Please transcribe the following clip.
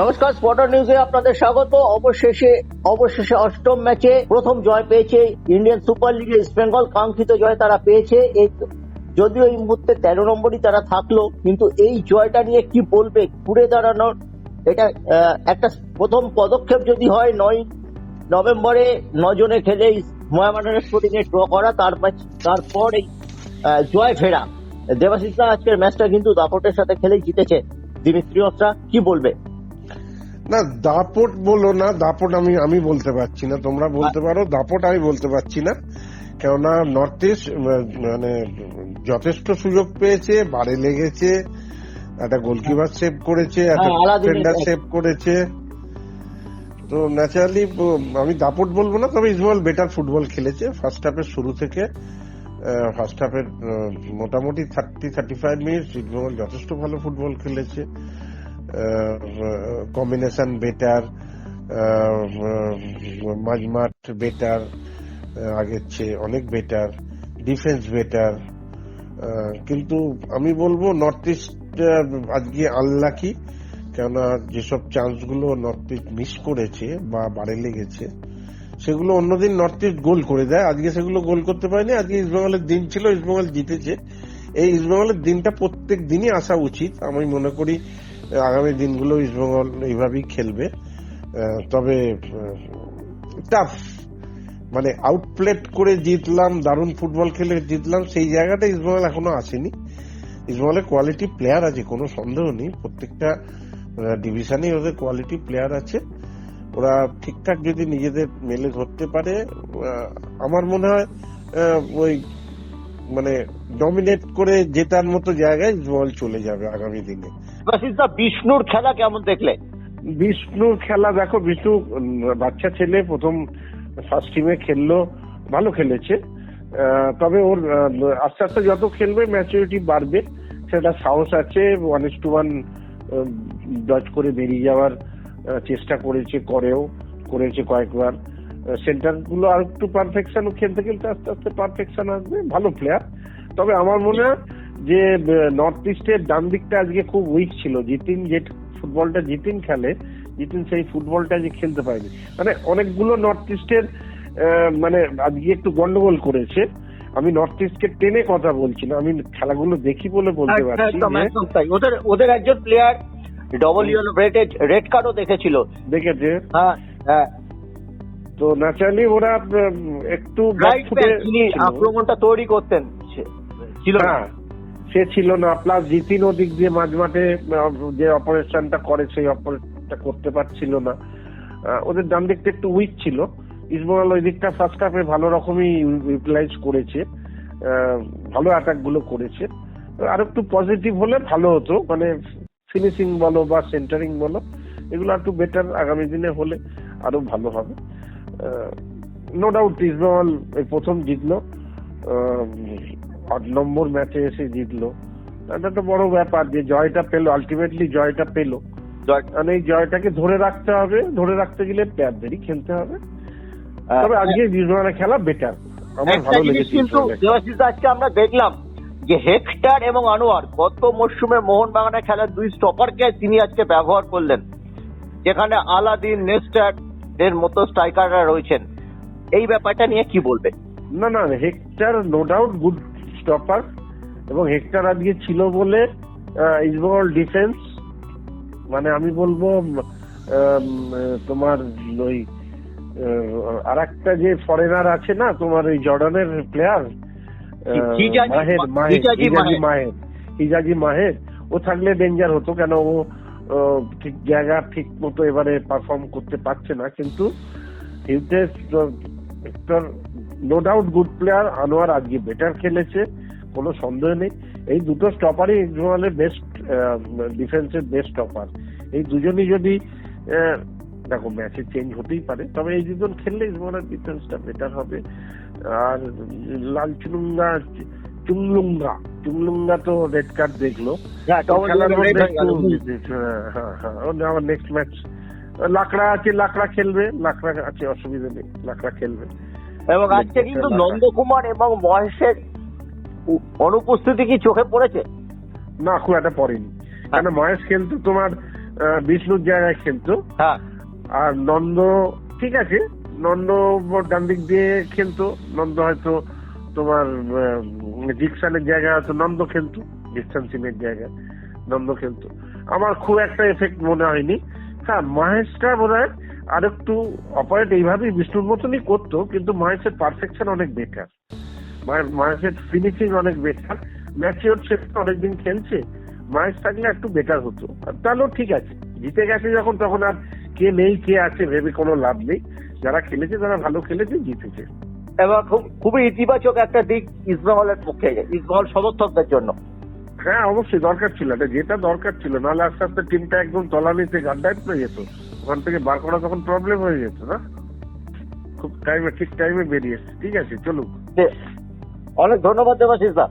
নমস্কার স্পটার নিউজে আপনাদের স্বাগত। অবশেষে অবশেষে অষ্টম ম্যাচে প্রথম জয় পেয়েছে ইন্ডিয়ান সুপার লিগে ইস্ট বেঙ্গল। কাঙ্ক্ষিত জয় তারা পেয়েছে। যদিও এই মুহূর্তে তেরো নম্বরই তারা থাকল, কিন্তু এই জয়টা নিয়ে কি বলবে, ঘুরে দাঁড়ানোর এটা একটা প্রথম পদক্ষেপ যদি হয়, নয় নভেম্বরে নজনে খেলে মহামানের স্পোর্টিং এ ড্র করা তারপর তারপর এই জয় ফেরা। দেবাশিসরা আজকের ম্যাচটা কিন্তু দাপটের সাথে খেলেই জিতেছে। দিমিত্রিয়সরা কি বলবে? না দাপট বলো না দাপট আমি আমি বলতে পারছি না। তোমরা বলতে পারো দাপট আমি বলতে পারছি না। কেননা নর্থ ইস্ট মানে যথেষ্ট সুযোগ পেয়েছে বারে লেগেছে একটা গোলকিপার সেভ করেছে একটা হ্যাঁ, ডিফেন্ডার সেভ করেছে। তো ন্যাচারালি আমি দাপট বলব না তবে ইসমাইল বেটার ফুটবল খেলেছে ফার্স্ট হাফের শুরু থেকে। ফার্স্ট হাফের মোটামুটি thirty thirty five minute Ismail যথেষ্ট ভালো ফুটবল খেলেছে। কম্বিনেশন বেটার মাঝমাঠ বেটার আগের চেয়ে অনেক বেটার ডিফেন্স বেটার কিন্তু আমি বলব নর্থ ইস্ট আজকে আনলাকি কেননা যেসব চান্সগুলো নর্থ ইস্ট মিস করেছে বা বারে লেগেছে, সেগুলো অন্যদিন নর্থ ইস্ট গোল করে দেয়। আজকে সেগুলো গোল করতে পারেনি, আজকে ইস্টবেঙ্গলের দিন ছিল ইস্টবেঙ্গল জিতেছে। এই ইস্টবেঙ্গলের দিনটা প্রত্যেক দিনই আসা উচিত। আমি মনে করি আগামী দিনগুলো ইস্টবেঙ্গল এইভাবেই খেলবে। তবে টাফ মানে আউটপ্লেট করে জিতলাম, দারুণ ফুটবল খেলে জিতলাম, সেই জায়গাটা ইস্টবেঙ্গল এখনও আসেনি। ইস্টবেঙ্গলের কোয়ালিটি প্লেয়ার আছে, কোনো সন্দেহ নেই। প্রত্যেকটা ডিভিশনে ওদের কোয়ালিটি প্লেয়ার আছে। ওরা ঠিকঠাক যদি নিজেদের মেলে ধরতে পারে আমার মনে হয় ওই মানে ডমিনেট করে জেতার মতো জায়গায় বল চলে যাবে আগামী দিনে। দা বিষ্ণুর খেলা কেমন দেখলে? বিষ্ণুর খেলা, দেখো বিষ্ণু বাচ্চা ছেলে, প্রথম ফার্স্ট টিমে খেললো, ভালো খেলেছে। তবে ওর আস্তে আস্তে যত খেলবে ম্যাচুরিটি বাড়বে, সেটা সাহস আছে one is two one dodge করে বেরিয়ে যাওয়ার চেষ্টা করেছে, করেও, করেছে কয়েকবার। সেন্টারগুলো আর একটু পারফেকশন খেলতে খেলতে আস্তে আস্তে পারফেকশন আসবে, ভালো প্লেয়ার তবে আমার মনে হয় যে নর্থ ইস্টের ডান দিকটা আজকে খুব উইক ছিল। জিতিন যে ফুটবলটা জিতিন খেলে জিতিন সেই ফুটবলটা যে খেলতে পারেনি। মানে অনেকগুলো নর্থ ইস্টের আহ, মানে আজকে একটু গন্ডগোল করেছে। আমি নর্থ ইস্টকে টেনে কথা বলছি না আমি খেলাগুলো দেখি বলে বলতে পারছি ওদের ওদের একজন player double yellow red red কার্ডও দেখেছিল। দেখেছে? হ্যাঁ হ্যাঁ। তো ন্যাচারালি ওরা একটু আক্রমণটা তৈরি করতেন ছিল না। সে ছিল না প্লাস জিতিন ওদিক দিয়ে মাঝমাঠে যে অপারেশনটা করে, সেই অপারেশনটা করতে পারছিল না। ওদের ডান দিকটা একটু উইক ছিল। ইসমাইল ওই দিকটা ফার্স্ট হাফে ভালো রকমই ইউটিলাইজ করেছে। ভালো অ্যাটাকগুলো করেছে। আর একটু পজিটিভ হলে ভালো হতো মানে ফিনিশিং বলো বা সেন্টারিং বলো, এগুলো একটু বেটার আগামী দিনে হলে আরও ভালো হবে। নো ডাউট ইসমাইল এই প্রথম জিতলো। আট নম্বর ম্যাচে এসে জিতলো। এটা তো বড় ব্যাপার যে জয়টা পেল আলটিমেটলি জয়টা পেল। মানে এই জয়টাকে ধরে রাখতে হবে ধরে রাখতে গেলে প্লেয়ারদেরই খেলতে হবে। তবে আজকে ইসমাইলের খেলা বেটার আমার ভালো লেগেছে কিন্তু আজকে আমরা দেখলাম যে হেক্টর এবং আনোয়ার গত মরশুমে মোহনবাগানে খেলার দুই স্টপারকে তিনি আজকে ব্যবহার করলেন। যেখানে আলাদিন নেস্টার এর মতো স্ট্রাইকাররা রয়েছেন। এই ব্যাপারটা নিয়ে কি বলবে? না না Hector no doubt good stopper এবং হেক্টর আজকে ছিল বলে ইসবল ডিফেন্স মানে আমি বলব তোমার ওই আর একটা যে ফরেনার আছে না তোমার ওই জর্ডানের প্লেয়ার মাহের মাহের মাহের। হিজাজি মাহের ও থাকলে ডেঞ্জার হতো কেন ও ঠিক জায়গা ঠিক মতো এবারে পারফর্ম করতে পারছে না কিন্তু হিউটেস একটা no doubt good player Anwar আজকে বেটার খেলেছে কোনো সন্দেহ নেই। এই দুটো স্টপারই ইসমাইলের বেস্ট ডিফেন্সের বেস্ট স্টপার এই দুজনই যদি দেখো ম্যাচে চেঞ্জ হতেই পারে তবে এই দুজন খেললে ইসমাইলের ডিফেন্সটা বেটার হবে। আর লাল চুলুঙ্গা চুংলুঙ্গা চুংলুঙ্গা তো রেড কার্ড দেখল। হ্যাঁ, হয়ে হ্যাঁ, হ্যাঁ, হ্যাঁ, আমার নেক্সট ম্যাচ লাকড়া আছে লাকড়া খেলবে লাকড়া আছে অসুবিধা নেই লাকড়া খেলবে। এবং আজকে কিন্তু নন্দকুমার এবং মহেশের অনুপস্থিতি কি চোখে পড়েছে? না খুব একটা পড়েনি। কেন মহেশ খেলতো তোমার বিষ্ণুর জায়গায় খেলতো। হ্যাঁ। আর নন্দ ঠিক আছে নন্দ ডান দিক দিয়ে খেলতো। নন্দ হয়তো তোমার ডিকশনের জায়গায় হয়তো নন্দ খেলতো ডিকশন সিমের জায়গায় নন্দ খেলতো। আমার খুব একটা এফেক্ট মনে হয়নি। হ্যাঁ মহেশটা বোধ হয় আর একটু অপারেট এইভাবেই বিষ্ণুর মতনই করতো, কিন্তু মহেশের পারফেকশন অনেক বেটার মহেশের ফিনিশিং অনেক বেটার ম্যাচিওর সে অনেকদিন খেলছে মহেশ থাকলে একটু বেটার হতো। তাহলেও ঠিক আছে, জিতে গেছে যখন, তখন আর কে নেই, কে আছে ভেবে কোনো লাভ নেই। যারা খেলেছে তারা ভালো খেলেছে, জিতেছে। এবং খুব- খুবই ইতিবাচক একটা দিক ইসমাহলের পক্ষে ইসমাহল সমর্থকদের জন্য। হ্যাঁ অবশ্যই দরকার ছিল। এটা যেটা দরকার ছিল, নাহলে আস্তে আস্তে টিমটা একদম তলানিতে গাড্ডায় পড়ে যেত। ওখান থেকে বার করা তখন প্রবলেম হয়ে যেত, না? খুব টাইমে ঠিক টাইমে বেরিয়েছে ঠিক আছে চলুক অনেক ধন্যবাদ দেবাশিস দা।